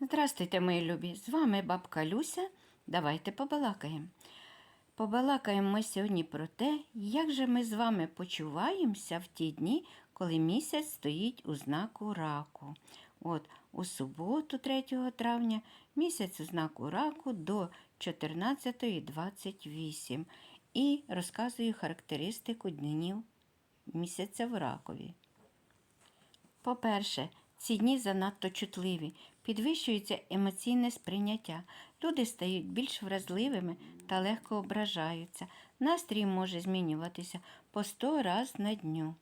Здрастуйте, мої любі! З вами бабка Люся. Давайте побалакаємо. Побалакаємо ми сьогодні про те, як же ми з вами почуваємося в ті дні, коли місяць стоїть у знаку раку. От у суботу, 3 травня, місяць у знаку раку до 14.28 і розказую характеристику днів місяця в ракові. По-перше, ці дні занадто чутливі, підвищується емоційне сприйняття. Люди стають більш вразливими та легко ображаються. Настрій може змінюватися по 100 раз на дню.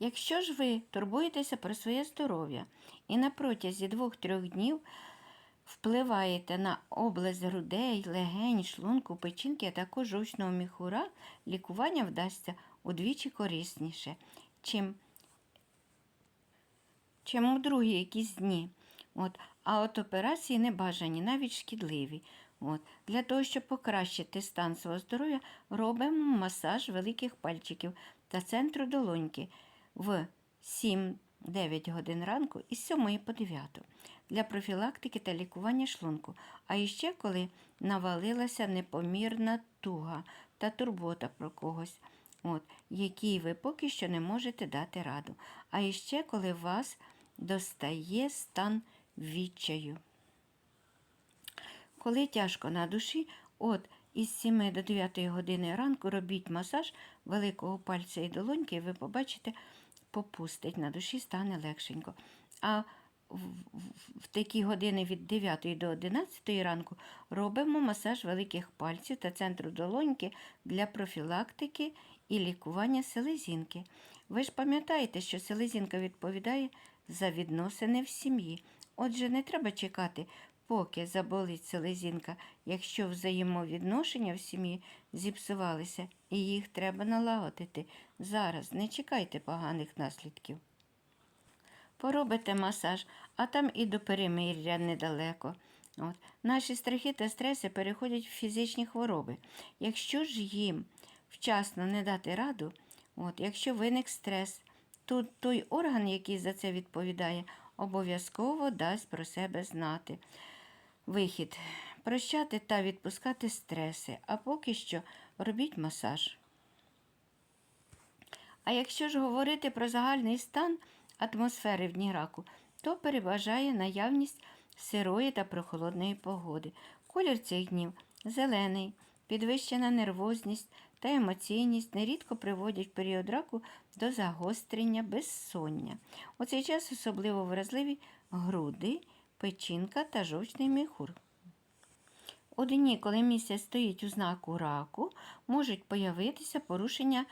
Якщо ж ви турбуєтеся про своє здоров'я і на протязі 2-3 днів впливаєте на область грудей, легень, шлунку, печінки, а також жовчного міхура, лікування вдасться удвічі корисніше, чим чим у другі якісь дні. От. А от операції не бажані, навіть шкідливі. От. Для того, щоб покращити стан свого здоров'я, робимо масаж великих пальчиків та центру долоньки в 7-9 годин ранку із 7 по 9 для профілактики та лікування шлунку. А іще коли навалилася непомірна туга та турбота про когось, от, якій ви поки що не можете дати раду. А іще коли вас достає стан відчаю. Коли тяжко на душі, от із 7 до 9 години ранку робіть масаж великого пальця і долоньки, і ви побачите, попустить, на душі стане легшенько. А в, такі години від 9 до 11 ранку робимо масаж великих пальців та центру долоньки для профілактики і лікування селезінки. Ви ж пам'ятаєте, що селезінка відповідає за відносини в сім'ї. Отже, не треба чекати, поки заболить селезінка, якщо взаємовідношення в сім'ї зіпсувалися, і їх треба налагодити. Зараз не чекайте поганих наслідків. Поробите масаж, а там і до перемир'я недалеко. От. Наші страхи та стреси переходять в фізичні хвороби. Якщо ж їм вчасно не дати раду, от, якщо виник стрес, то той орган, який за це відповідає, обов'язково дасть про себе знати. Вихід прощати та відпускати стреси, а поки що робіть масаж. А якщо ж говорити про загальний стан атмосфери в дні раку, то переважає наявність сирої та прохолодної погоди. Колір цих днів зелений, підвищена нервозність та емоційність нерідко приводять в період раку до загострення безсоння. У цей час особливо вразливі груди, печінка та жовчний міхур. У дні, коли місяць стоїть у знаку раку, можуть появитися порушення,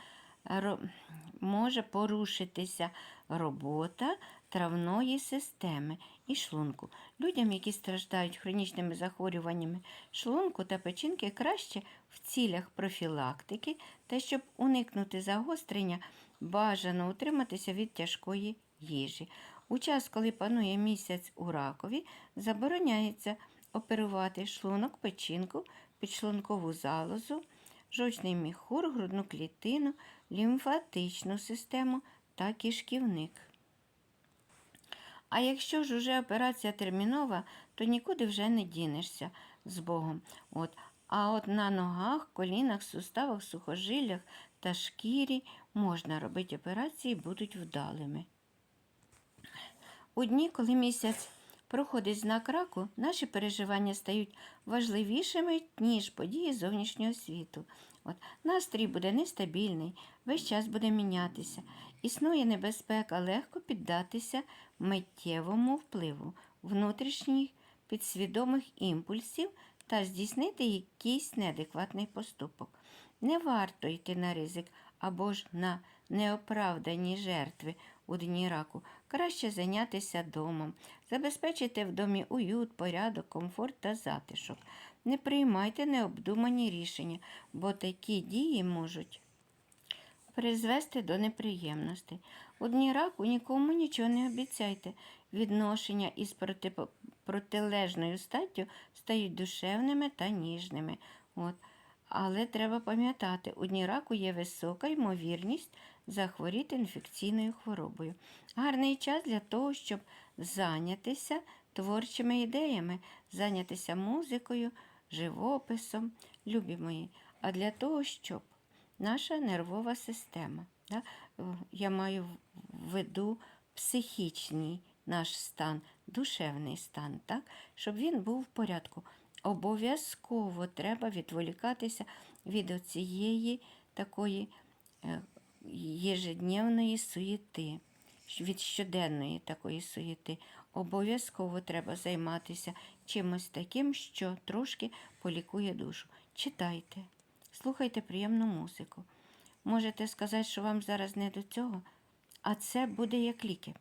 може порушитися робота травної системи і шлунку. Людям, які страждають хронічними захворюваннями шлунку та печінки, краще в цілях профілактики та щоб уникнути загострення, бажано утриматися від тяжкої їжі. У час, коли панує місяць у ракові, забороняється оперувати шлунок, печінку, підшлункову залозу, жовчний міхур, грудну клітину, лімфатичну систему та кишківник. А якщо ж уже операція термінова, то нікуди вже не дінешся з Богом. От. А от на ногах, колінах, суставах, сухожиллях та шкірі можна робити операції, будуть вдалими. У дні, коли місяць проходить знак раку, наші переживання стають важливішими, ніж події зовнішнього світу. От, настрій буде нестабільний, весь час буде мінятися. Існує небезпека легко піддатися миттєвому впливу внутрішніх підсвідомих імпульсів та здійснити якийсь неадекватний поступок. Не варто йти на ризик або ж на неоправдані жертви у дні раку. Краще зайнятися домом, забезпечити в домі уют, порядок, комфорт та затишок. Не приймайте необдумані рішення, бо такі дії можуть призвести до неприємностей. У дні раку нікому нічого не обіцяйте. Відношення із протипо- протилежною статтю стають душевними та ніжними. От. Але треба пам'ятати, у дні раку є висока ймовірність захворіти інфекційною хворобою. Гарний час для того, щоб зайнятися творчими ідеями, зайнятися музикою, живописом, любі мої, а для того, щоб наша нервова система, да, я маю в виду психічний наш стан, душевний стан, так, щоб він був в порядку. Обов'язково треба відволікатися від цієї такої е, єжедневної суєти, від щоденної такої суєти. Обов'язково треба займатися чимось таким, що трошки полікує душу. Читайте, слухайте приємну музику. Можете сказати, що вам зараз не до цього, а це буде як ліки.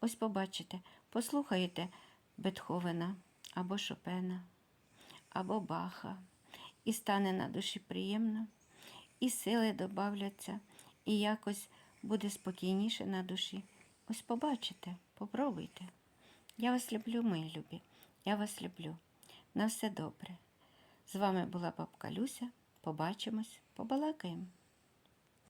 Ось побачите, послухаєте Бетховена або Шопена, або Баха, і стане на душі приємно, і сили добавляться, і якось буде спокійніше на душі. Ось побачите, попробуйте. Я вас люблю, мої любі, я вас люблю. На все добре. З вами була бабка Люся. Побачимось, побалакаємо.